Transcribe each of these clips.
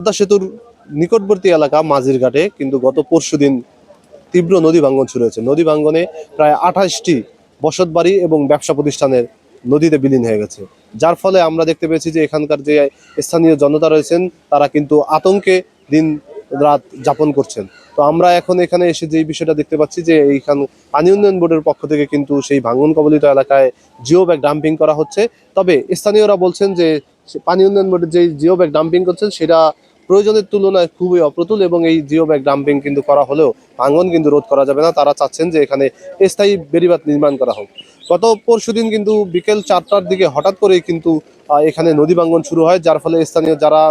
পদ্মা সেতুর নিকটবর্তী এলাকা মাঝিরঘাটে, কিন্তু গত পরশুদিন তীব্র নদী ভাঙ্গন শুরু হয়েছে। নদী ভাঙ্গনে প্রায় আঠাশটি বসত বাড়ি এবং ব্যবসা প্রতিষ্ঠানের নদীতে বিলীন হয়ে গেছে। যার ফলে আমরা দেখতে পেয়েছি যে এখানকার যে স্থানীয় জনতা রয়েছেন, তারা কিন্তু আতঙ্কে দিন রাত যাপন করছেন। তো আমরা এখন এখানে এসে যে বিষয়টা দেখতে পাচ্ছি যে এইখান পানি উন্নয়ন বোর্ডের পক্ষ থেকে কিন্তু সেই ভাঙ্গন কবলিত এলাকায় জিও ব্যাগ ডাম্পিং করা হচ্ছে। তবে স্থানীয়রা বলছেন যে পানি উন্নয়ন বোর্ডের যে জিও ব্যাগ ডাম্পিং করছেন, সেটা প্রয়োজনের তুলনায় খুবই অপ্রতুল এবং এই জিও ব্যাগ ডাম্পিং কিন্তু করা হলেও ভাঙন কিন্তু রোধ করা যাবে না। তারা চাচ্ছেন যে এখানে স্থায়ী বেড়িবাঁধ নির্মাণ করা হোক। গত পরশুদিন কিন্তু বিকেল চারটার দিকে হঠাৎ করেই কিন্তু এখানে নদী ভাঙ্গন শুরু হয়, যার ফলে স্থানীয় যারা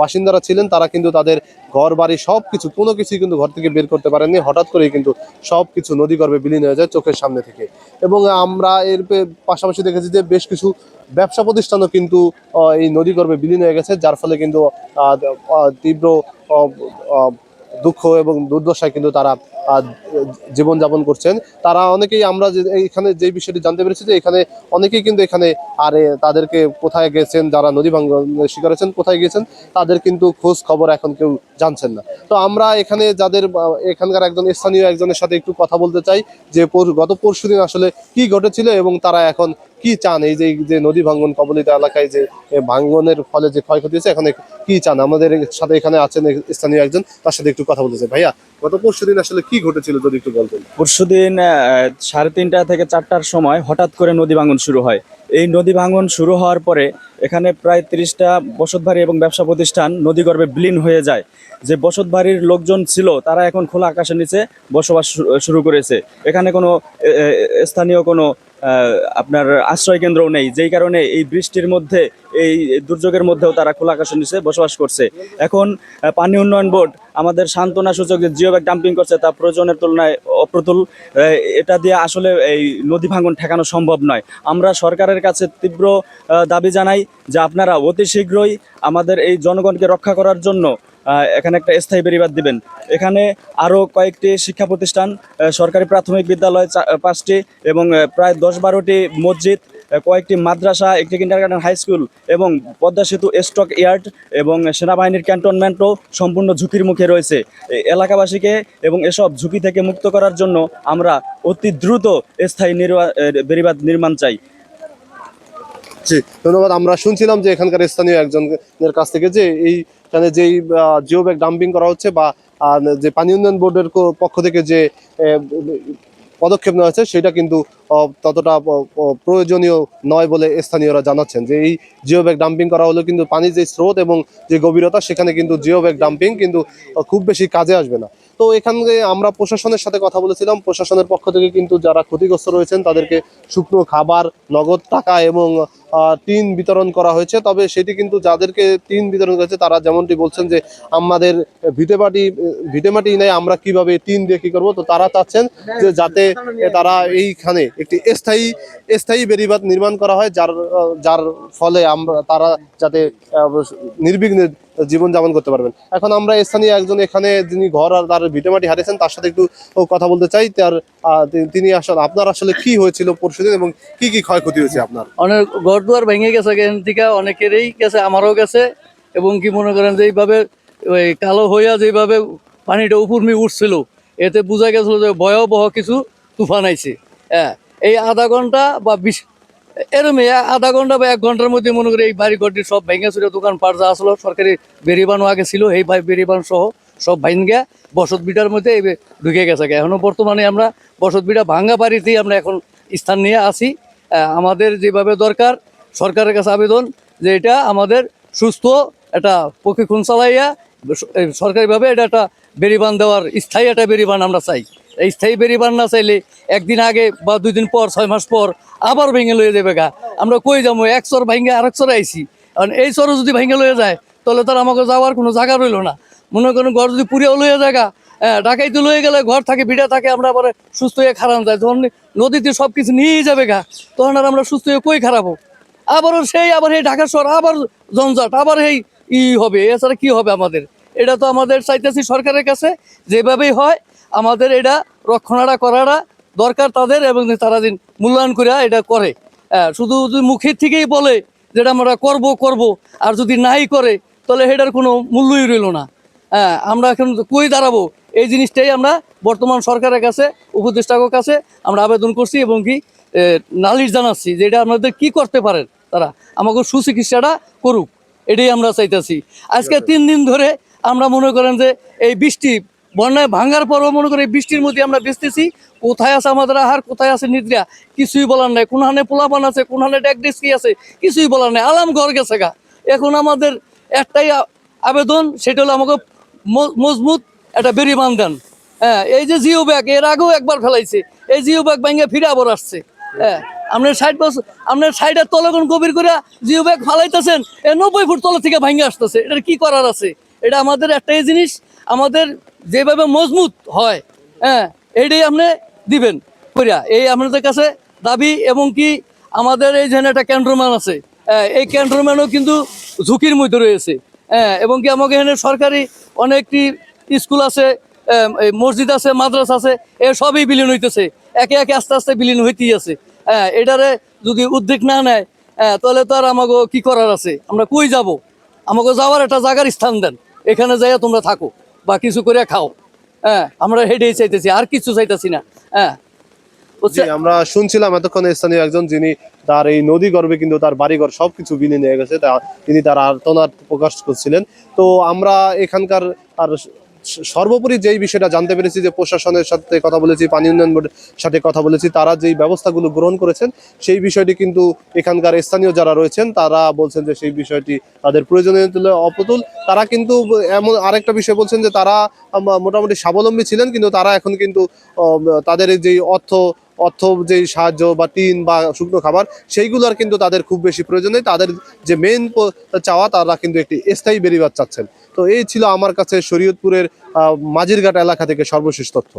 বাসিন্দারা ছিলেন, তারা কিন্তু তাদের ঘর বাড়ি সব কিছু কোনো কিছুই কিন্তু ঘর থেকে বের করতে পারেননি। হঠাৎ করেই কিন্তু সব কিছু নদী গর্ভে বিলীন হয়ে যায় চোখের সামনে থেকে। এবং আমরা এর পাশাপাশি দেখেছি যে বেশ কিছু ব্যবসা প্রতিষ্ঠানও কিন্তু এই নদী গর্ভে বিলীন হয়ে গেছে, যার ফলে কিন্তু তীব্র দুঃখ এবং দুর্দশায় কিন্তু তারা জীবনযাপন করছেন, তারা অনেকেই আমরা যে এইখানে যে বিষয়টি জানতে পেরেছি যে এখানে অনেকেই কিন্তু এখানে আর তাদেরকে কোথায় গেছেন, যারা নদী ভাঙ্গনের শিকার হয়েছেন, কোথায় গেছেন তাদের কিন্তু খোঁজ খবর এখন কেউ জানছেন না। তো আমরা এখানে যাদের এখানকার একজন স্থানীয় একজনের সাথে একটু কথা বলতে চাই যে গত পরশুদিন আসলে কি ঘটেছিল এবং তারা এখন কি চান? এই যে যে নদী ভাঙ্গন কবলিত এলাকায় যে ভাঙ্গনের ফলে যে ক্ষয়ক্ষতি হয়েছে, এখানে কি চান? আমাদের সাথে এখানে আছেন স্থানীয় একজন, তার সাথে একটু কথা বলতে চাই। ভাইয়া, গত পরশুদিন আসলে কি ঘটেছিল যদি একটু বলতেন? পরশুদিন সাড়ে তিনটা থেকে চারটার সময় হঠাৎ করে নদী ভাঙন শুরু হয়। এই নদী ভাঙন শুরু হওয়ার পরে এখানে প্রায় তিরিশটা বসতবাড়ি এবং ব্যবসা প্রতিষ্ঠান নদীগর্ভে বিলীন হয়ে যায়। যে বসতবাড়ির লোকজন ছিল, তারা এখন খোলা আকাশের নিচে বসবাস শুরু করেছে। এখানে কোনো স্থানীয় কোনো আপনার আশ্রয় কেন্দ্রও নেই, যেই কারণে এই বৃষ্টির মধ্যে, এই দুর্যোগের মধ্যেও তারা খোলা আকাশের নিচে বসবাস করছে। এখন পানি উন্নয়ন বোর্ড আমাদের সান্ত্বনা সূচক যে জিও ব্যাগ ডাম্পিং করছে তা প্রয়োজনের তুলনায় অপ্রতুল। এটা দিয়ে আসলে এই নদী ভাঙন ঠেকানো সম্ভব নয়। আমরা সরকারের কাছে তীব্র দাবি জানাই যে আপনারা অতি শীঘ্রই আমাদের এই জনগণকে রক্ষা করার জন্য এখানে একটা স্থায়ী বেড়িবাদ দিবেন। এখানে আরও কয়েকটি শিক্ষা প্রতিষ্ঠান সরকারি প্রাথমিক বিদ্যালয় পাঁচটি এবং প্রায় দশ বারোটি মসজিদ কয়েকটি মাদ্রাসা একটি কিন্ডারগার্টেন হাই স্কুল এবং পদ্মা সেতু স্টক ইয়ার্ড এবং সেনাবাহিনীর ক্যান্টনমেন্টও সম্পূর্ণ ঝুঁকির মুখে রয়েছে। এলাকাবাসীকে এবং এসব ঝুঁকি থেকে মুক্ত করার জন্য আমরা অতি দ্রুত স্থায়ী এ, নির্মাণ চাই। জি ধন্যবাদ। আমরা শুনছিলাম যে এখানকার স্থানীয় একজনের কাছ থেকে যে এইখানে যেই জিও ব্যাগ ডাম্পিং করা হচ্ছে বা যে পানি উন্নয়ন বোর্ডের পক্ষ থেকে যে পদক্ষেপ নেওয়া হচ্ছে সেটা কিন্তু ততটা প্রয়োজনীয় নয় বলে স্থানীয়রা জানাচ্ছেন যে এই জিও ব্যাগ ডাম্পিং করা হলেও কিন্তু পানির যে স্রোত এবং যে গভীরতা, সেখানে কিন্তু জিও ব্যাগ ডাম্পিং কিন্তু খুব বেশি কাজে আসবে না। তো এখানে আমরা প্রশাসনের সাথে কথা বলেছিলাম। প্রশাসনের পক্ষ থেকে কিন্তু যারা ক্ষতিগ্রস্ত রয়েছেন তাদেরকে শুকনো খাবার নগদ টাকা এবং টিন বিতরণ করা হয়েছে। তবে সেটি কিন্তু যাদেরকে টিন বিতরণ করেছে তারা যেমনটি বলছেন যে আমাদের ভিটেমাটি ভিটেমাটি নেই আমরা কীভাবে টিন দিয়ে কি করব? তো তারা চাচ্ছেন যে যাতে তারা এইখানে একটি স্থায়ী স্থায়ী বেড়িবাঁধ নির্মাণ করা হয় যার যার ফলে আমরা তারা যাতে আহ, নির্বিঘ্নে জীবনযাপন করতে পারবেন। এখন আমরা স্থানীয় একজন এখানে যিনি ঘর আর তার ভিটেমাটি হারিয়েছেন, তার সাথে একটু কথা বলতে চাই। তার তিনি আসলে, আপনার আসলে কি হয়েছিল পরশুদিন এবং কি কি ক্ষয়ক্ষতি হয়েছে আপনার? অনেক ঘর দুয়ার ভেঙে গেছে এখান থেকে, অনেকেরই গেছে, আমারও গেছে। এবং কি মনে করেন যে এইভাবে, ওই কালো হইয়া যেভাবে পানিটা উপরমি উঠছিল, এতে বোঝা গেছিল যে ভয়াবহ কিছু তুফান আইছে। হ্যাঁ এই আধা ঘণ্টা বা বিশ এরমই আধা ঘণ্টা বা এক ঘণ্টার মধ্যে মনে করি এই বাড়ি ঘরটি সব ভেঙে ছিল দোকান পাট যা আসলো, সরকারি বেরিবানও আগে ছিল, এই ভাই বেরিবান সহ সব ভাঙ্গা বসত বিটার মধ্যে ঢুকে গেছে। এখনও বর্তমানে আমরা বসত বিটা ভাঙ্গা বাড়িতেই আমরা এখন স্থান নিয়ে আসি। আমাদের যেভাবে দরকার, সরকারের কাছে আবেদন যে এটা আমাদের সুস্থ একটা প্রশিক্ষণ চালাইয়া সরকারিভাবে এটা একটা বেরিবান দেওয়ার স্থায়ী একটা বেরিবান আমরা চাই। এই স্থায়ী বেরিবান না চাইলে একদিন আগে বা দুই দিন পর, ছয় মাস পর আবার ভেঙে লয়ে যাবে গা। আমরা কই যাব? এক চর ভেঙে আরেক চরে আইছি। কারণ এই চরও যদি ভেঙে লয়ে যায়, তাহলে তার আমাকে যাওয়ার কোনো জায়গা রইল না। মনে করেন ঘর যদি পুরিয়াও লয়ে জায়গা হ্যাঁ ডাকাইতে লয়ে গেলে ঘর থাকে ভিড়া থাকে, আমরা আবার সুস্থ হয়ে খারাপ যায়। তখন নদীতে সব কিছু নিয়েই যাবে গা। তখন আর আমরা সুস্থ হয়ে কই খারাপো আবারও সেই, আবার এই ঢাকা শহর, আবার জঞ্জাট, আবার এই ই হবে। এছাড়া কি হবে আমাদের? এটা তো আমাদের চাইতেছি সরকারের কাছে। যেভাবেই হয় আমাদের এটা রক্ষণাটা করাটা দরকার তাদের এবং তারা দিন মূল্যায়ন করে এটা করে। শুধু যদি মুখের থেকেই বলে যেটা আমরা করব করব আর যদি নাই করে তাহলে সেটার কোনো মূল্যই রইল না। হ্যাঁ আমরা এখন কই দাঁড়াবো? এই জিনিসটাই আমরা বর্তমান সরকারের কাছে উপদেষ্টাকের কাছে আমরা আবেদন করছি এবং কি নালিশ জানাচ্ছি যে এটা আমাদের কি করতে পারেন তারা। আমাকে সুচিকিৎসাটা করুক এটাই আমরা চাইতেছি। আজকে তিন দিন ধরে আমরা মনে করেন যে এই বৃষ্টি বন্যায় ভাঙার পরও মনে করি বৃষ্টির মধ্যে আমরা বেচতেছি। কোথায় আছে আমাদের আহার, কোথায় আছে নিদ্রা? কিছুই বলার নাই। কোনখানে পোলাপান আছে কোনখানে ডেকডিস কি আছে, কিছুই বলার নাই। আলাম ঘর গেছে গা। এখন আমাদের একটাই আবেদন, সেটা হলো আমাকে মজবুত একটা বেরিমান দেন হ্যাঁ এই যে জিও ব্যাগ, এর আগেও একবার ফেলাইছে। এই জিও ব্যাগ ভেঙে ফিরে আবার আসছে। হ্যাঁ আপনার ষাট বছর আপনার ষাটের তলগুন গভীর করে জিও ব্যাগ ফালাইতেছেন, এ নব্বই ফুট তল থেকে ভেঙে আসতেছে। এটার কি করার আছে? এটা আমাদের একটাই জিনিস। আমাদের যেভাবে মজবুত হয় হ্যাঁ এইটাই আপনি দিবেন করিয়া এই আপনাদের কাছে দাবি এবং কি আমাদের এই যেন একটা ক্যান্টনম্যান আছে হ্যাঁ, এই ক্যান্টনম্যানও কিন্তু ঝুঁকির মধ্যে রয়েছে হ্যাঁ এবং কি আমাকে এখানে সরকারি অনেকটি স্কুল আছে মসজিদ আছে মাদ্রাসা আছে এ সবই বিলীন হইতেছে। একে একে আস্তে আস্তে বিলীন হইতেই আছে হ্যাঁ এটারে যদি উদ্যোগ না নেয় হ্যাঁ তাহলে তো আর আমাকে কি করার আছে? আমরা কই যাব? আমাকে যাওয়ার একটা জায়গার স্থান দেন এখানে যাইয়া তোমরা থাকো। বা কিছু করে খাও। হ্যাঁ আমরা হেঁটেই চাইতেছি, আর কিছু চাইতেছি না। হ্যাঁ আমরা শুনছিলাম এতক্ষণ স্থানীয় একজন যিনি তার এই নদী গর্বে কিন্তু তার বাড়িঘর সবকিছু বিলীন নিয়ে গেছে তিনি তার আর্তনার প্রকাশ করছিলেন। তো আমরা এখানকার আর সর্বোপরি যেই বিষয়টা জানতে পেরেছি যে প্রশাসনের সাথে কথা বলেছি, পানি উন্নয়ন বোর্ডের সাথে কথা বলেছি, তারা যেই ব্যবস্থাগুলো গ্রহণ করেছেন, সেই বিষয়টি কিন্তু এখানকার স্থানীয় যারা রয়েছেন, তারা বলছেন যে সেই বিষয়টি তাদের প্রয়োজনীয় তুলে অপ্রতুল। তারা কিন্তু এমন আরেকটা বিষয় বলছেন যে তারা মোটামুটি স্বাবলম্বী ছিলেন, কিন্তু তারা এখন কিন্তু তাদের যেই অর্থ অর্থ যেই সাহায্য বা টিন বা শুকনো খাবার, সেইগুলোর কিন্তু তাদের খুব বেশি প্রয়োজন নেই। তাদের যে মেন চাওয়া, তারা কিন্তু একটি স্থায়ী বেরিবাদ চাচ্ছেন। তো এই ছিল আমার কাছে শরীয়তপুরের মাঝিরঘাট এলাকা থেকে সর্বশেষ তথ্য।